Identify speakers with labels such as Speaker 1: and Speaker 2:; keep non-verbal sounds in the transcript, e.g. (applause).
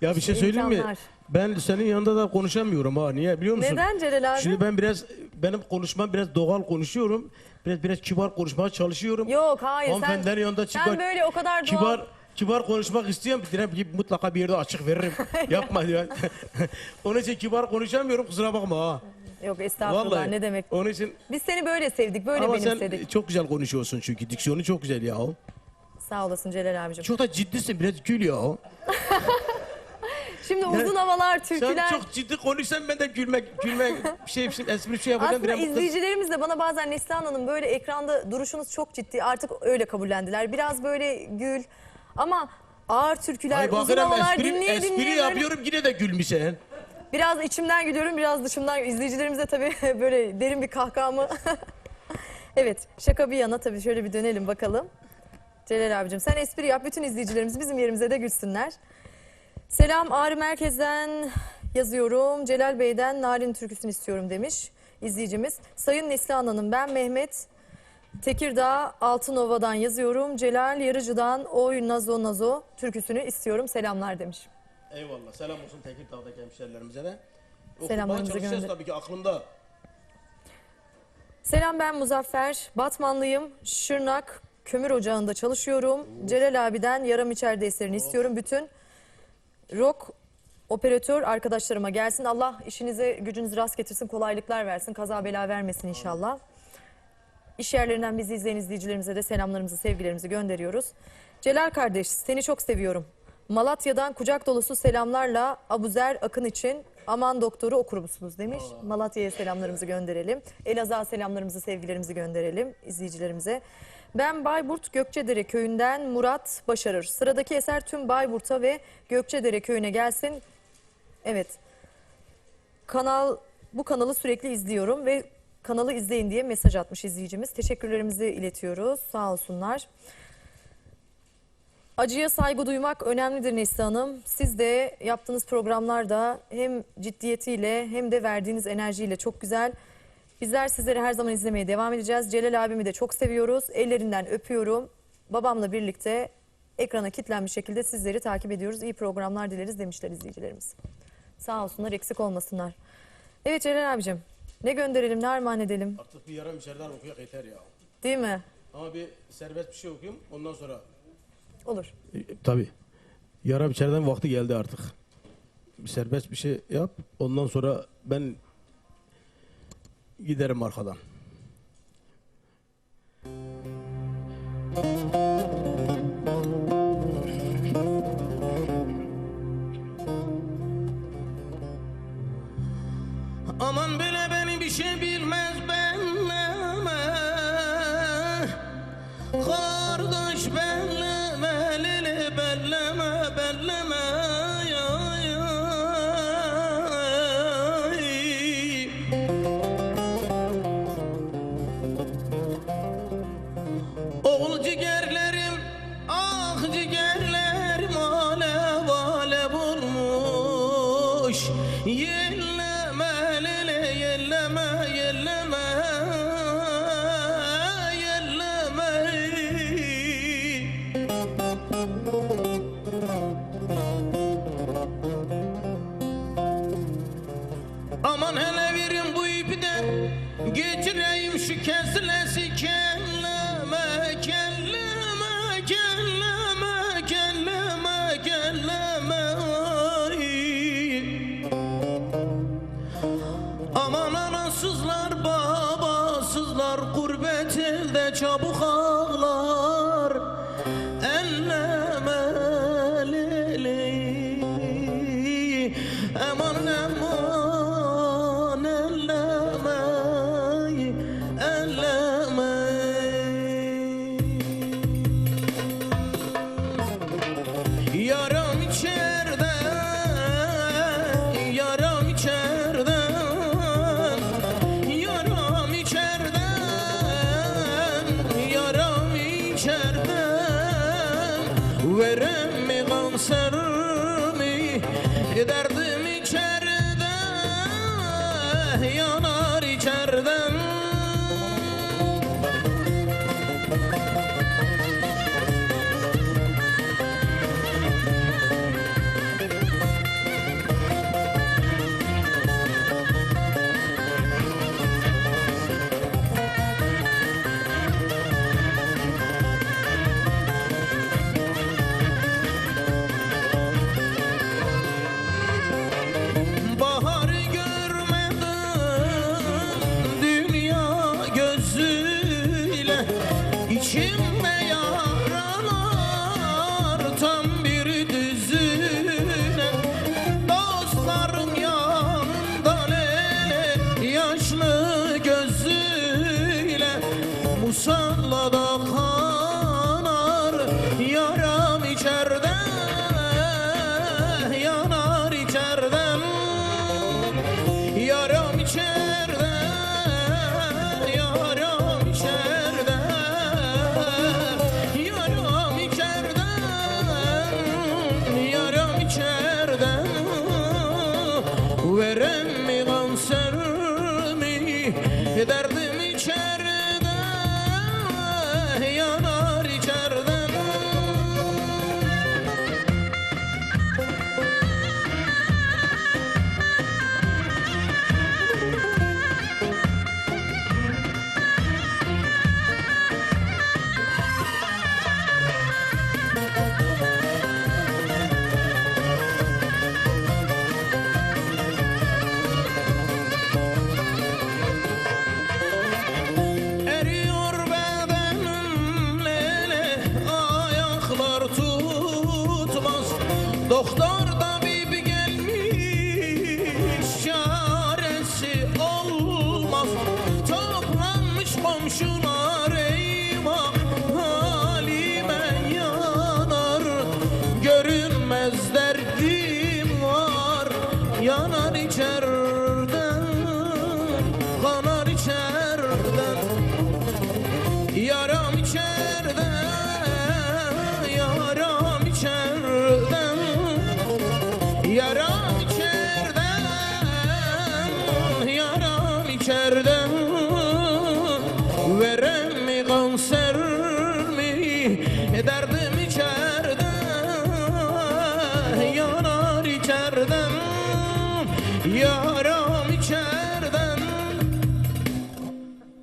Speaker 1: Ya bir şey söyleyeyim mi?
Speaker 2: İmkanlar.
Speaker 1: Ben senin yanında da konuşamıyorum ha. Niye biliyor musun?
Speaker 2: Neden Celal abi?
Speaker 1: Şimdi ben biraz benim konuşmam biraz doğal konuşuyorum. Biraz biraz kibar konuşmaya çalışıyorum.
Speaker 2: Yok hayır sen,
Speaker 1: Hanımefendilerin yanında
Speaker 2: sen
Speaker 1: kibar
Speaker 2: böyle o kadar doğal.
Speaker 1: kibar kibar konuşmak istiyorum. Direm ki mutlaka bir yerde açık veririm. (laughs) Yapma diyor. (laughs) Onun için kibar konuşamıyorum. Kusura bakma ha.
Speaker 2: Yok estağfurullah
Speaker 1: Vallahi.
Speaker 2: ne demek.
Speaker 1: Onun için
Speaker 2: Biz seni böyle sevdik böyle
Speaker 1: ama sen
Speaker 2: benimsedik.
Speaker 1: çok güzel konuşuyorsun çünkü. Diksiyonu çok güzel ya.
Speaker 2: Sağ olasın Celal abicim.
Speaker 1: Çok da ciddisin. Biraz gül ya. (laughs)
Speaker 2: Şimdi uzun havalar,
Speaker 1: Sen
Speaker 2: türküler.
Speaker 1: çok ciddi konuşsan ben de gülmek, gülmek, (laughs) bir şey, bir şey, espri bir şey yapacağım.
Speaker 2: Aslında izleyicilerimiz de bana bazen Neslihan Hanım böyle ekranda duruşunuz çok ciddi artık öyle kabullendiler. Biraz böyle gül ama ağır türküler,
Speaker 1: Ay
Speaker 2: uzun havalar
Speaker 1: espri,
Speaker 2: dinleye
Speaker 1: espri
Speaker 2: dinleye böyle-
Speaker 1: yapıyorum yine de gülmüşsün.
Speaker 2: Biraz içimden gülüyorum, biraz dışımdan. İzleyicilerimize tabii (laughs) böyle derin bir kahkahamı. (laughs) evet, şaka bir yana tabii şöyle bir dönelim bakalım. Celal abicim sen espri yap, bütün izleyicilerimiz bizim yerimize de gülsünler. Selam Ağrı Merkez'den yazıyorum. Celal Bey'den Narin türküsünü istiyorum demiş izleyicimiz. Sayın Neslihan Hanım ben Mehmet Tekirdağ Altınova'dan yazıyorum. Celal Yarıcı'dan Oy Nazo Nazo türküsünü istiyorum. Selamlar demiş.
Speaker 1: Eyvallah. Selam olsun Tekirdağ'daki hemşerilerimize de.
Speaker 2: Selamlarımızı gönder.
Speaker 1: tabii ki aklımda.
Speaker 2: Selam ben Muzaffer. Batmanlıyım. Şırnak Kömür Ocağı'nda çalışıyorum. Celal abiden Yaram İçeride eserini istiyorum. Bütün rock operatör arkadaşlarıma gelsin. Allah işinize gücünüzü rast getirsin. Kolaylıklar versin. Kaza bela vermesin inşallah. İş yerlerinden bizi izleyen izleyicilerimize de selamlarımızı, sevgilerimizi gönderiyoruz. Celal kardeş seni çok seviyorum. Malatya'dan kucak dolusu selamlarla Abuzer Akın için aman doktoru okur musunuz demiş. Malatya'ya selamlarımızı gönderelim. Elazığ'a selamlarımızı, sevgilerimizi gönderelim izleyicilerimize. Ben Bayburt Gökçedere köyünden Murat Başarır. Sıradaki eser tüm Bayburt'a ve Gökçedere köyüne gelsin. Evet. Kanal bu kanalı sürekli izliyorum ve kanalı izleyin diye mesaj atmış izleyicimiz. Teşekkürlerimizi iletiyoruz. Sağ olsunlar. Acıya saygı duymak önemlidir Nesli Hanım. Siz de yaptığınız programlarda hem ciddiyetiyle hem de verdiğiniz enerjiyle çok güzel. Bizler sizleri her zaman izlemeye devam edeceğiz. Celal abimi de çok seviyoruz. Ellerinden öpüyorum. Babamla birlikte ekrana kilitlenmiş şekilde sizleri takip ediyoruz. İyi programlar dileriz demişler izleyicilerimiz. Sağ olsunlar eksik olmasınlar. Evet Celal abicim ne gönderelim ne armağan edelim
Speaker 1: Artık bir yarım içeriden okuyak yeter ya.
Speaker 2: değil mi?
Speaker 1: Ama bir serbest bir şey okuyayım ondan sonra.
Speaker 2: Olur.
Speaker 1: E, tabii. Yarım içeriden vakti geldi artık. Bir serbest bir şey yap. Ondan sonra ben giderim arkadan. Aman böyle beni bir şey bilmez Aman hele verin bu ipten Geçireyim şu kesilesi kelleme Kelleme kelleme kelleme kelleme. Aman anasızlar babasızlar Gurbet elde çabuk ağlar Elleme leli Aman aman derdim içeride, Yaram Doktor tabip gelmiş Çaresi olmaz. Toplanmış komşular eyvah Halime yanar. Görünmez derdim var Yanar içerden Kanar içerden. Yaram içeride